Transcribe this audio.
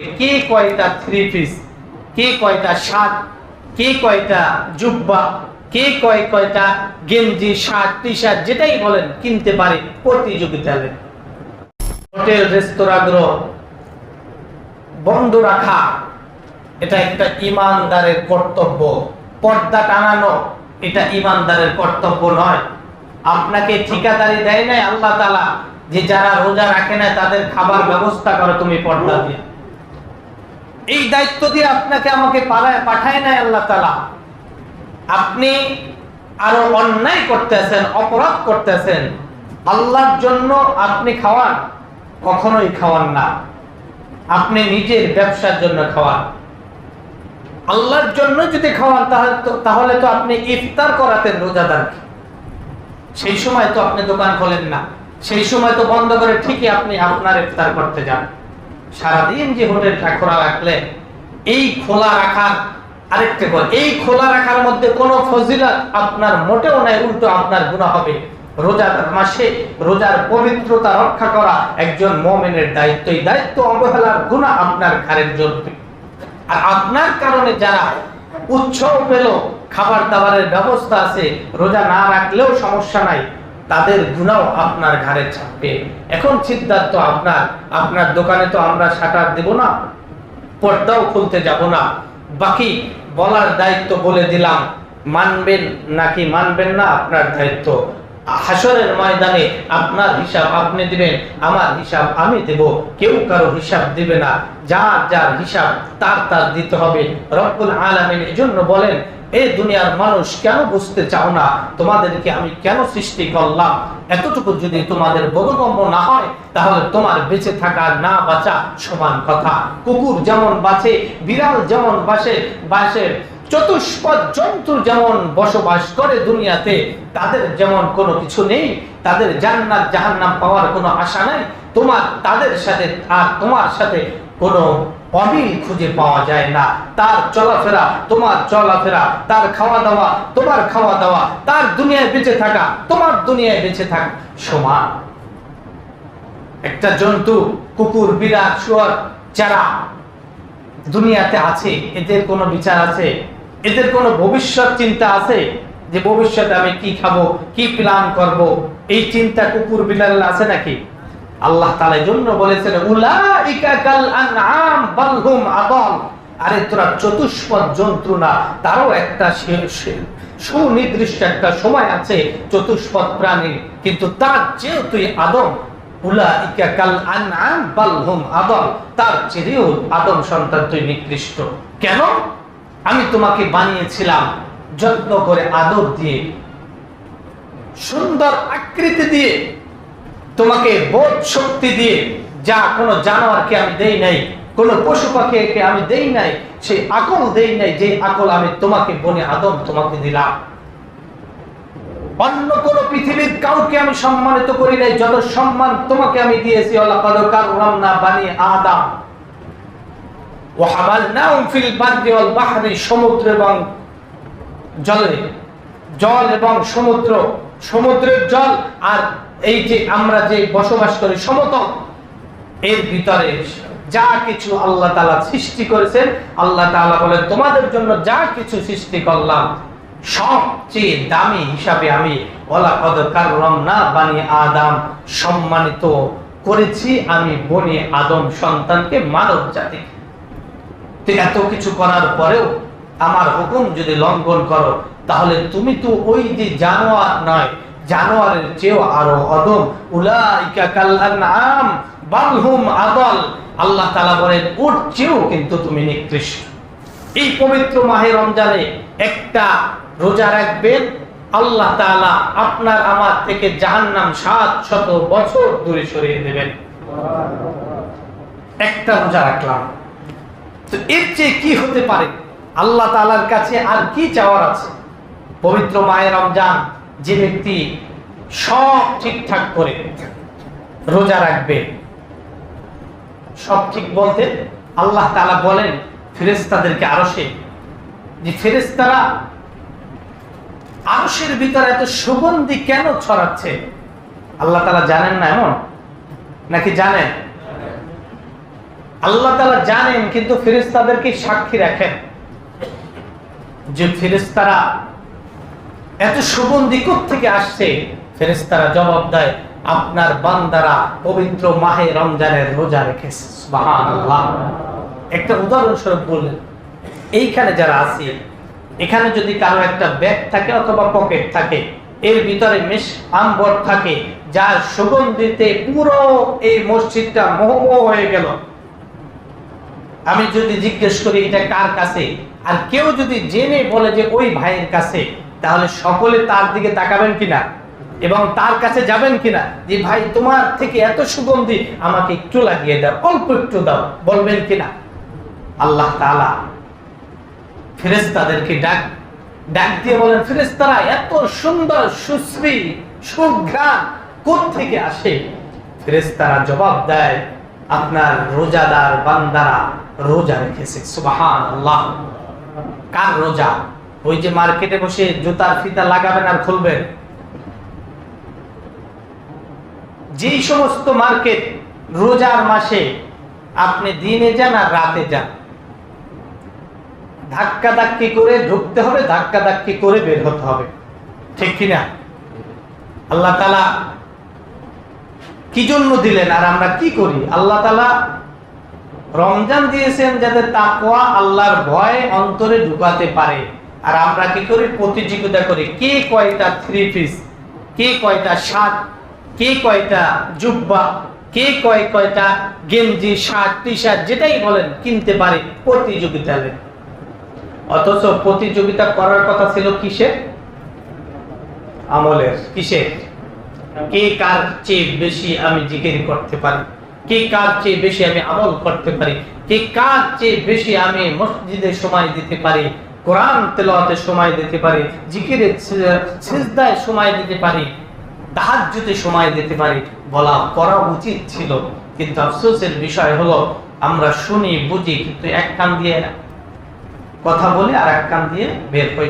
কে কয়টা three piece কে কয়টা shirt? কে কয়টা জুব্বা? কে কয় কয়টা গেঞ্জি, শার্ট টি শার্ট যেটাই বলেন, কিনতে পারে প্রতিযোগিতায়। হোটেল রেস্তোরাঁগুলো বন্ধ রাখা, এটা একটা ইমানদারের কর্তব্য। পর্দা টানানো, এটা ইমানদারের কর্তব্য নয়। আপনাকে ঠিকাদারি দেয় নাই আল্লাহ তালা যে যারা রোজা রাখে না তাদের খাবার ব্যবস্থা করো তুমি পর্দা দিয়ে। এই দায়িত্ব দিয়ে আপনাকে আমাকে পাঠায় নাই আল্লাহ তালা আপনি আরও অন্যায় করতেছেন, অপরাধ করতেছেন, আল্লাহর জন্য আপনি খাওয়ান, কখনোই খাওয়ান না। আপনি নিজের ব্যবসার জন্য খাওয়ান। আল্লাহর জন্য যদি খাওয়ান, তাহলে তো আপনি ইফতার করাতেন রোজাদারকে সেই সময় তো আপনি দোকান খোলেন না। সেই সময় তো বন্ধ করে ঠিকই আপনি আপনার ইফতার করতে যান। সারাদিন যে হোটেলটা খোলা রাখলে, এই খোলা রাখার আরেকটা কথা, এই খোলা রাখার মধ্যে কোনো ফজিলত আপনার মোটেও নাই, উল্টো আপনার গুণা হবে। রোজার মাসে রোজার পবিত্রতা রক্ষা করা একজন মোমেনের দায়িত্ব। এই দায়িত্ব অবহেলার গুণা আপনার ঘাড়ের জ্বলবে আর আপনার কারণে যারা উৎসব পেল, খাবার দাবারের ব্যবস্থা আছে, রোজা না রাখলেও সমস্যা নাই। তাদের গুণাও আপনার ঘাড়ে ছাপবে এখন সিদ্ধান্ত আপনার। আপনার দোকানে তো আমরা শাটার দেব না, পর্দাও খুলতে যাব না। বাকি বলার দায়িত্ব বলে দিলাম, মানবেন নাকি মানবেন না আপনার দায়িত্ব। হাসরের ময়দানে আপনার হিসাব আপনি দিবেন, আমার হিসাব আমি দেব। কেউ কারও হিসাব দিবে না, যার যার হিসাব তার তার দিতে হবে। রব্বুল আলামিন এজন্য বলেন এই দুনিয়ার মানুষ কেন বুঝতে চাও না? তোমাদেরকে আমি কেন সৃষ্টি করলাম? এতটুকু যদি তোমাদের বোধগম্য না হয়, তাহলে তোমার বেঁচে থাকা, না বাঁচা সমান কথা। কুকুর যেমন বাঁচে, বিড়াল যেমন বাসে বাসে চতুষ্পদ জন্তু যেমন বসবাস করে দুনিয়াতে, তাদের যেমন কোনো কিছু নেই, তাদের জান্নাত, জাহান্নাম পাওয়ার কোনো আশা নাই, তোমার, তাদের সাথে আর তোমার সাথে কোনো অমিল খুঁজে পাওয়া যায় না। তার চলাফেরা, তোমার চলাফেরা, তার খাওয়া দাওয়া তোমার খাওয়া দাওয়া তার দুনিয়ায় বেঁচে থাকা, তোমার দুনিয়ায় বেঁচে থাকা। সমান। একটা জন্তু, কুকুর, বিড়াল, শুয়ার, যারা দুনিয়াতে আছে, এদের কোনো বিচার আছে, এদের কোনো ভবিষ্যৎ চিন্তা আছে যে ভবিষ্যতে আমি কি খাব, কি প্ল্যান করব? এই চিন্তা কুকুর, বিড়াল আছে নাকি? আল্লাহ তাআলা জন্য বলেছেন আরে, তোরা চতুষ্পদ জন্তু না তারও একটা সুনির্দিষ্ট একটা সময় আছে চতুষ্পদ প্রাণী কিন্তু তার চেয়েও তুই আদম আদাল তার আদম সন্তান তুই কেন? আমি তোমাকে বানিয়েছিলাম যত্ন করে আদর দিয়ে, সুন্দর আকৃতি দিয়ে তোমাকে বোধ শক্তি দিয়ে যা কোনো জানোয়ারকে আমি দেই নাই, কোনো পশু পাখিকে আমি দেই নাই সেই আকল দেই নাই যে আকল আমি তোমাকে বনে আদম তোমাকে দিলাম। অন্য কোন পৃথিবীর কাউকে আমি সম্মানিত করি নাই, যত সম্মান তোমাকে আমি দিয়েছি আদম। সমুদ্র এবং জলে, জল এবং সমুদ্র, সমুদ্রের জল আর এই যে আমরা যে বসবাস করি সমতল, এর ভিতরে যা কিছু আল্লাহ তাআলা সৃষ্টি করেছেন, আল্লাহ তাআলা বলেন, তোমাদের জন্য যা কিছু সৃষ্টি করলাম, সবচেয়ে দামি হিসাবে আমি ওলা কদ কাররম না বানি আদম সম্মানিত করেছি। আমি বনি আদম সন্তানকে মানব জাতি। এত কিছু করার পরেও আমার হুকুম যদি লঙ্ঘন করো, তাহলে তুমি তো ওই যে জানোয়ার নয় জানোয়ারের চেয়েও আরও অদম। উলাইকা আদল। আল্লাহ তাআলা বলেন, ওর চেয়েও কিন্তু তুমি নিকৃষ্ট। এই পবিত্র মাহে রমজানে একটা রোজা রাখবেন, আল্লাহ আপনার আমার থেকে জাহান্নাম সাত শত বছর দূরে সরিয়ে দেবেন। একটা রোজা রাখলাম। তো এর চেয়ে কি হতে পারে? আল্লাহ তালার কাছে আর কি চাওয়ার আছে? পবিত্র মায়ের রমজান যে ব্যক্তি সব ঠিকঠাক করে রোজা রাখবে, সব ঠিক বলতে আল্লাহ তালা বলেন ফেরেস্তাদেরকে আরসে যে ফেরেস্তারা আরসের ভিতরে এত সুগন্ধি কেন ছড়াচ্ছে? আল্লাহ তালা জানেন না এমন? নাকি জানেন? আল্লাহ তালা জানেন, কিন্তু ফেরেস্তাদেরকে সাক্ষী রাখেন। যে ফেরেস্তারা এত সুগন্ধি থেকে আসছে? ফেরেস্তারা জবাব দেয়, আপনার বান্দারা পবিত্র মাহে রমজানের রোজা রেখেছে। একটা উদাহরণস্বরূপ বললেন, এইখানে যারা আছে, এখানে যদি কারও একটা ব্যাগ থাকে অথবা পকেট থাকে, এর ভিতরে মেশ, আম্বর থাকে, যার সুগন্ধিতে পুরো এই মসজিদটা মোহমোহ হয়ে গেল। আমি যদি জিজ্ঞেস করি, এটা কার কাছে? আর কেউ যদি জেনে বলে যে ওই ভাইয়ের কাছে তাহলে সকলে তার দিকে তাকাবেন কিনা? এবং তার কাছে যাবেন কিনা? যে, ভাই, তোমার থেকে এত সুগন্ধি আমাকে একটু লাগিয়ে দাও, অল্প একটু দাও। বলবেন কিনা? আল্লাহ তাআলা ফেরেশতাদেরকে ডাক ডাক দিয়ে বলেন, ফেরেশতারা, এত সুন্দর, সুশ্রী, সুঘ্রাণ থেকে আসে? ফেরেশতারা জবাব দেয়, আপনার রোজাদার বান্দারা রোজা রেখেছে সুবাহান আল্লাহ কার রোজা? ওই যে মার্কেটে বসে জুতার ফিতা লাগাবেন আর খুলবেন। যেই সমস্ত মার্কেট রোজার মাসে আপনি দিনে যান আর রাতে যান, ধাক্কা ধাক্কি করে ঢুকতে হবে, ধাক্কা ধাক্কি করে বের হতে হবে। ঠিক কিনা? আল্লাহ তালা কি জন্য দিলেন আর আমরা কি করি? আল্লাহ তালা রমজান দিয়েছেন যাতে তাকওয়া আল্লাহর ভয় অন্তরে ঢুকাতে পারে। আর আমরা কি করি? প্রতিযোগিতা করি। কে কয়টা থ্রি পিস কে কয়টা শার্ট কে কয়টা জুব্বা? কে কয় কয়টা গেঞ্জি, শার্ট টি শার্ট যেটাই বলেন, কিনতে পারে প্রতিযোগিতা। অথচ প্রতিযোগিতা করার কথা ছিল কিসের? আমলের। কিসের? কে কার চেয়ে বেশি আমি জিকির করতে পারি? কে কার চেয়ে বেশি আমি আমল করতে পারি? কে কার চেয়ে বেশি আমি মসজিদে সময় দিতে পারি? কোরআন তেলাওয়াতে সময় দিতে পারি জিকিরে সিজদায় সময় দিতে পারি, তাহাজ্জুদে সময় দিতে পারি বলা, করা উচিত ছিল। কিন্তু আফসোসের বিষয় হলো, আমরা শুনি, বুঝি, কিন্তু এক কান দিয়ে কথা বলে আর এক কান দিয়ে বের হই।